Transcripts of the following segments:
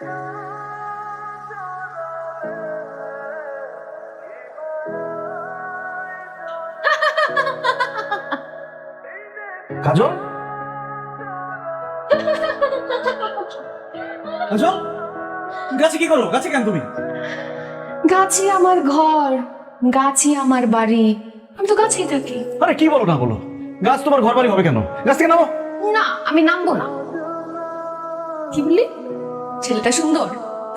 কাজল কাজল গাছে কি করো? গাছে কেন তুমি? গাছে আমার ঘর গাছে আমার বাড়ি। আমি তো গাছেই থাকি। আরে কি বলো না বলো? গাছ তোমার ঘর বাড়ি হবে কেন? গাছ থেকে নামো। না আমি নামবো না। কি বললি? ছেলেটা সুন্দর।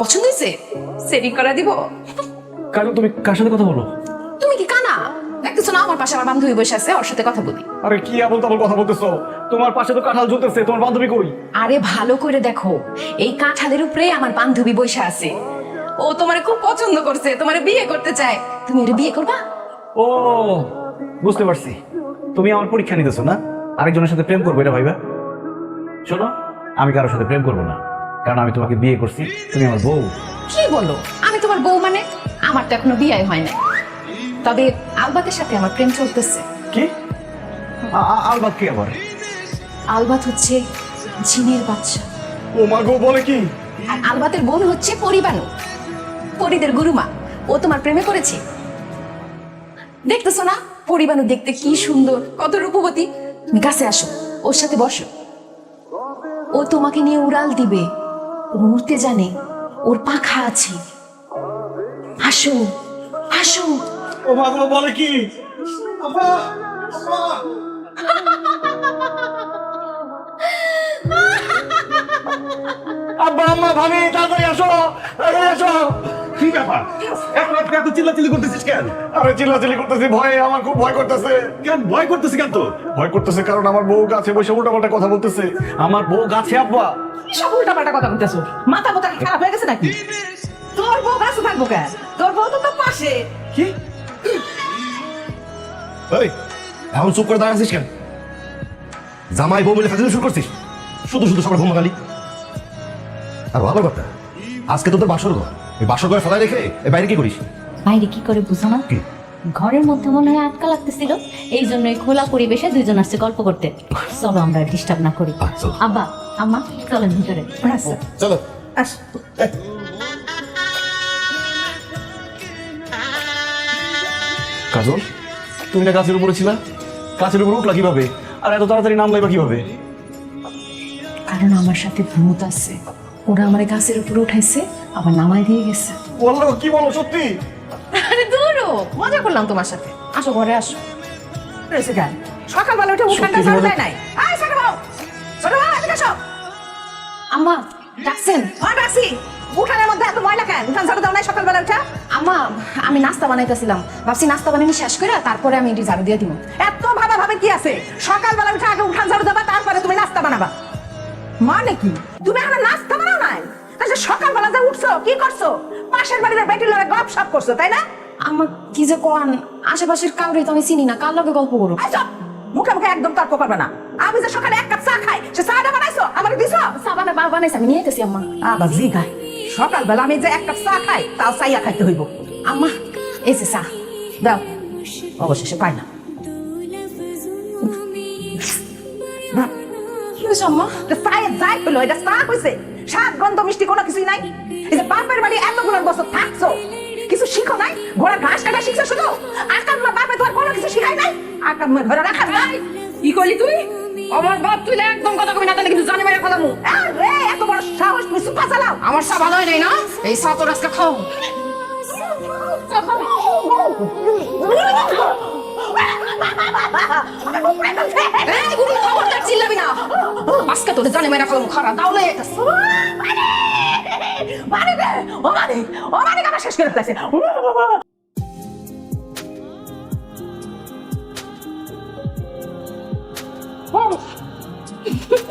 পছন্দ হয়েছে? সেটিং করা দিব? কাজল তুমি কার সাথে কথা বলো? তুমি কি কানা? দেখতেছো না আমার পাশে আমার বান্ধবী বসে আছে ওর সাথে কথা বলি। আরে কি আবল তাবল কথা বলতেছো? তোমার পাশে তো কাঁঠাল ঝুলতেছে তোমার বান্ধবী কই? আরে ভালো করে দেখো এই কাঁঠালের উপরে আমার বান্ধবী বসে আছে। ও তোমারে খুব পছন্দ করছে তোমারে বিয়ে করতে চায়। তুমি এটা বিয়ে করবা? ও বুঝতে পারছি। তুমি আমার পরীক্ষা নিতেছো না? আরেকজনের সাথে প্রেম করব এটা ভাইবা? শোনো আমি কারোর সাথে প্রেম করব না। কারণ আমি তোমাকে বিয়ে করছি। তুমি আমার বউ। কি বলো? আমি তোমার বউ মানে? আমার তো এখনও বিয়ে হয় না তবে আলবাতের সাথে আমার প্রেম চলতেছে। কি? আলবাত কি আবার? আলবাত হচ্ছে জিনের বাচ্চা। ও মা গো বলে কি? আর আলবাতের বোন হচ্ছে পরিবানু পরিদের গুরুমা। ও তোমার প্রেমে করেছে দেখতেছো না? পরিবানু দেখতে কি সুন্দর কত রূপবতী। তুমি কাছে আসো ওর সাথে বসো। ও তোমাকে নিয়ে উড়াল দিবে। ও উড়তে জানে ওর পাখা আছে। আসো আসো। ও মা গো বলে কি? আব্বা, আম্মা ভাবি তাড়াতাড়ি আসো তাড়াতাড়ি আসো। কি ব্যাপার? এখন আপনি এত চিল্লাচিল্লি করতেছিস কেন? আরে চিল্লাচিল্লি করতেছি ভয়ে আমার খুব ভয় করতেছে। কেন ভয় করতেছি কেন তো ভয় করতেছে কারণ আমার বউ গাছে বসে উল্টাপাল্টা কথা বলতেছে। আমার বউ গাছে আব্বা। সব উল্টা পাল্টা কথা বলতেছো? মাথা মাথা কি খারাপ হয়ে গেছে নাকি? তোর বউ কাছে থাকব কেন? তোর বউ তো তোর পাশে। কি? এই এখন চুপ করে দাঁড়াচ্ছিস কেন? জামাই বউ মিলে ফাজিল শুরু করছিস? শুধু শুধু সবার ঘুমাগালি আর বাবার কথা আজকে তোদের বাসর ঘর। এই বাসর ঘরে ফেলাই রেখে এই বাইরে কি করিস? বাইরে কি করে বুঝো না? কি? ঘরের মধ্যে মনে হয় আটকা লাগতেছিল। এই জন্য খোলা পরিবেশে দুইজন আসছে গল্প করতে। চলো আমরা ডিস্টার্ব না করি। আচ্ছা। আব্বা আম্মা চলেন ভিতরে। আচ্ছা চলো। আস। কাজল তুমি না গাছের উপরে ছিলা? গাছের উপরে উঠলা কীভাবে? আর এত তাড়াতাড়ি কীভাবে? কারণ আমার সাথে ভূত আছে। ওরা আমার গাছের উপরে উঠাইছে আবার নামাই দিয়ে গেছে। বলল কি বলো সত্যি? আরে দূরও মজা করলাম তোমার সাথে। আসো ঘরে আসো। রয়েছে কেন সকালবেলা উঠে উঠানটা সত্যি ঝাড়ু মজা- দেয় নাই। এসো। আম্মা ডাকছেন? হয় বাসি উঠানের মধ্যে এত ময়লা কেন? উঠান ঝাড়ু দাও নাই সকালবেলা উঠা। আম্মা আমি নাস্তা বানাইতেছিলাম। ভাবছি নাস্তা বানানি শেষ করে তারপরে আমি এটি ঝাড়ু দিয়ে দিব। এত ভাবা ভাবে কি আছে? সকালবেলা উঠে আগে উঠান ঝাড়ু দেবা তারপরে তুমি নাস্তা বানাবা। মানে কি? তুমি এখন নাস্তা বানাও নাই? আচ্ছা সকালবেলা যে উঠছো কি করছ? পাশের বাড়িতে বেটির লড়ে গপ সপ করছ তাই না? আমার কি যে কোয়ান? আশেপাশের কাউরে তো আমি চিনি না কার লগে গল্প করো আচ্ছা মুখে মুখে একদম তর্ক করবে না। আমি যে সকালে এক কাপ চা খাই সে চাটা বানাইছো? আমাকে দিছো? সাবানে বার বানাইছে আমি নিয়ে আম্মা। আবার জিগায় সকালবেলা আমি যে এক কাপ চা খাই তাও চাইয়া খাইতে হইব। আম্মা এই যে চা। দাও। অবশেষে পাই না। কি হয়েছে আম্মা? তো চায়ে যাই হলো এটা চা হইছে স্বাদ গন্ধ মিষ্টি কোনো কিছুই নাই। এই যে বাপের বাড়ি এতগুলো বছর থাকছো কিছু শিখো নাই? ঘোড়া ঘাস কাটা শিখছো শুধু? আকাম মা বাপে তোমার কোনো কিছু শিখাই নাই? আকাম মা ঘরে রাখা নাই? কি করলি তুই? আমার বাপ তুই একদম কথা কবি না, তাহলে কিন্তু জানি মারা ফেলামু আরে, এত বড় সাহস তুমি সুপা চালাও। আমার চা ভালো হয় না? এই চা তোর আজকে খাও চিল্লাবি না। আজকে তোর জানি মারা ফেলামু খারাপ তাহলে মানে দে ও মানে ও মানে আমার শেষ করে ফেলেছে?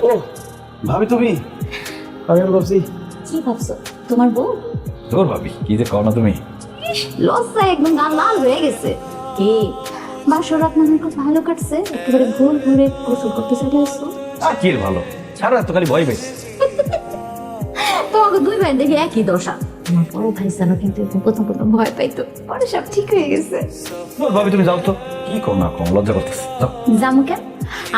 ও ভাবি তুমি? আমি আর ভাবছি। কি ভাবছ? তোমার বউ? তোর ভাবি কি যে কও না তুমি? লজ্জা একদম গান লাল হয়ে গেছে। কি? মনে খুব ভালো কাটছে। একেবারে ভোর ভোরে গোসল করতে চলে আসছো। আর কি ভালো? সারা তো খালি ভয় পাইছি। তোমাকে দুই ভাই দেখে একই দশা। আমার বড় ভাই যেন কিন্তু প্রথম প্রথম ভয় পাইতো। পরে সব ঠিক হয়ে গেছে। তোর ভাবি তুমি যাও তো। কি কও না কম লজ্জা করতেছে। যাও। জামুকে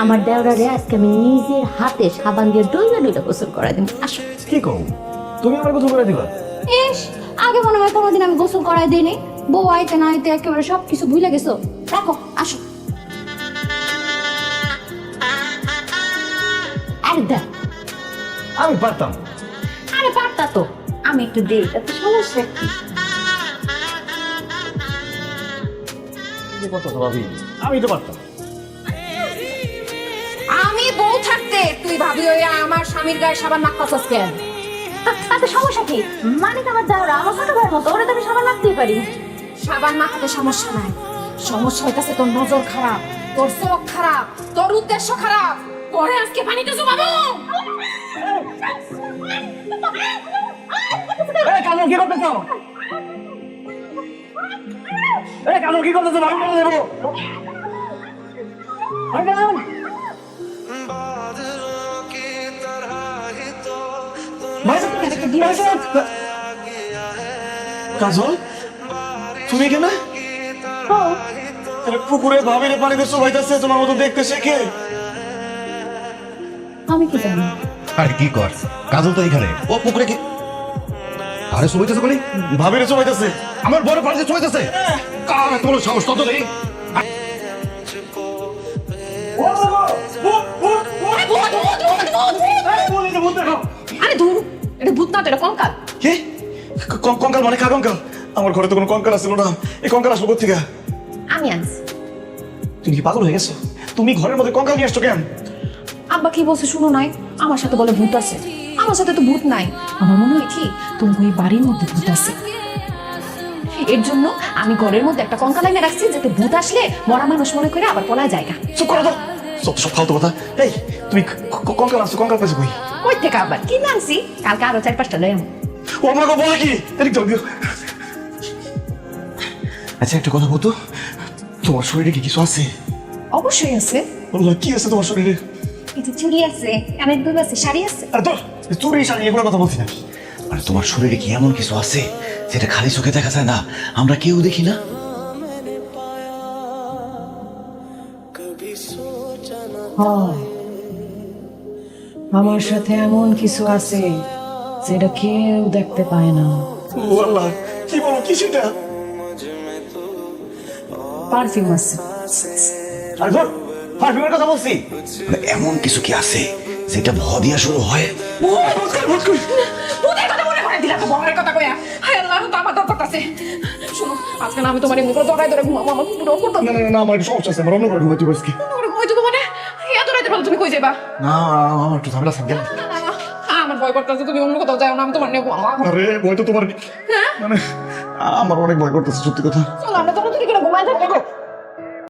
আমার দেওরা রে আজকে আমি নিজের হাতে সাবান দিয়ে ডইলে ডইলে গোসল করা দিন আসো। কি কও? তুমি আমার গোসল করে দিবা? ইস আগে মনে হয় কোনোদিন আমি গোসল করাই দিইনি। বউ আইতে না আইতে একেবারে সব কিছু ভুলে গেছো। রাখো আসো। আরে দেখ। আমি পারতাম। আরে পারতা তো। আমি একটু দেই তাতে সমস্যা কি? আমি তো পারতাম। তুই ভাবি ওই আমার স্বামীর গায়ে সাবান মাখাছস কেন? তাতে সমস্যা কি? মানিক আমার যাওয়া আমার ছোট ভাইয়ের মতো? ওরা তো আমি সাবান লাগতেই পারি। সাবান মাখাতে সমস্যা নাই। সমস্যা হইতাছে তোর নজর খারাপ তোর চোখ খারাপ তোর উদ্দেশ্য খারাপ। পরে আজকে পানিতে জমাবো। এই কি করতেছো? এই কি করতেছো? ভাবি বলে দেবো। ভাই, ভাই। কাজল তুমি এখানে আরে পুকুরে ভাবিরে পানিতে চুবাইতেছে তোমার মতো দেখতে শেখে আমি কি জানি আরে কি কর কাজল তো এখানে ও পুকুরে কি আরে বলি ভাবিরে আমার বড় পানিতে চলেছে কার তোমার সাহস তত নেই আরে ধুর এটা ভূত না এটা কঙ্কাল। কি? কঙ্কাল মানে কার কঙ্কাল? আমার ঘরে তো কোনো কঙ্কাল আসছিল না। এই কঙ্কাল আসলো কোথেকে আমি আনছি। তুমি কি পাগল হয়ে গেছো? তুমি ঘরের মধ্যে কঙ্কাল নিয়ে আসছো কেন? আব্বা কি বলছে শুনো নাই? আমার সাথে বলে ভূত আছে। আমার সাথে তো ভূত নাই। আমার মনে হয় কি তোমার ওই বাড়ির মধ্যে ভূত আছে। এর জন্য আমি ঘরের মধ্যে একটা কঙ্কাল এনে রাখছি যাতে ভূত আসলে মরা মানুষ মনে করে আবার পলায় জায়গা চুপ করো তো। সব সব ফালতু কথা। এই তুমি কঙ্কাল আসছো কঙ্কাল পেয়েছ কই? কই থেকে আবার কি নামছি কালকে আরও চার পাঁচটা লয় ও আমার গো বলে কি? এদিক যাও আচ্ছা একটা কথা বলতো? তোমার শরীরে কি কিছু আছে? অবশ্যই আছে। বলল কি আছে তোমার শরীরে? কিছু চুড়ি আছে কানের দুল আছে শাড়ি আছে। আরে তোর চুরি শাড়ি এগুলোর কথা বলছি না। আর তোমার শরীরে কি এমন কিছু আছে যেটা খালি চোখে দেখা যায় না? আমরা কেউ দেখি না? আমার সাথে এমন কিছু আছে যেটা কেউ দেখতে পায় না। ও আল্লাহ কি বলো কি সেটা? পারফিউম আছে। পারফিউমের কথা বলছি। মানে এমন কিছু কি আছে যেটা ভ দিয়া শুরু হয়? ও মুস্কান মুস্কান ভূতের কথা মনে করে দিলা তো বড়ের কথা কইয়া হায় আল্লাহ তো আমার দরকার আছে। শুনো আজকে না আমি তোমার ঘুমাবো আমার পুরো করতে না না না, না আমার সমস্যা আছে আমার অন্য করে ঘুমাতে বসকি তুমি কই যাবা না আমার একটু ঝামেলা না, আমার ভয় করতেছে তুমি অন্য কোথাও যাও না আমি তোমার নেব। আরে ভয় তো তোমার মানে আমার অনেক ভয় করতেছে সত্যি কথা। চলো আমরা তাড়াতাড়ি করে ঘুমাই থাকব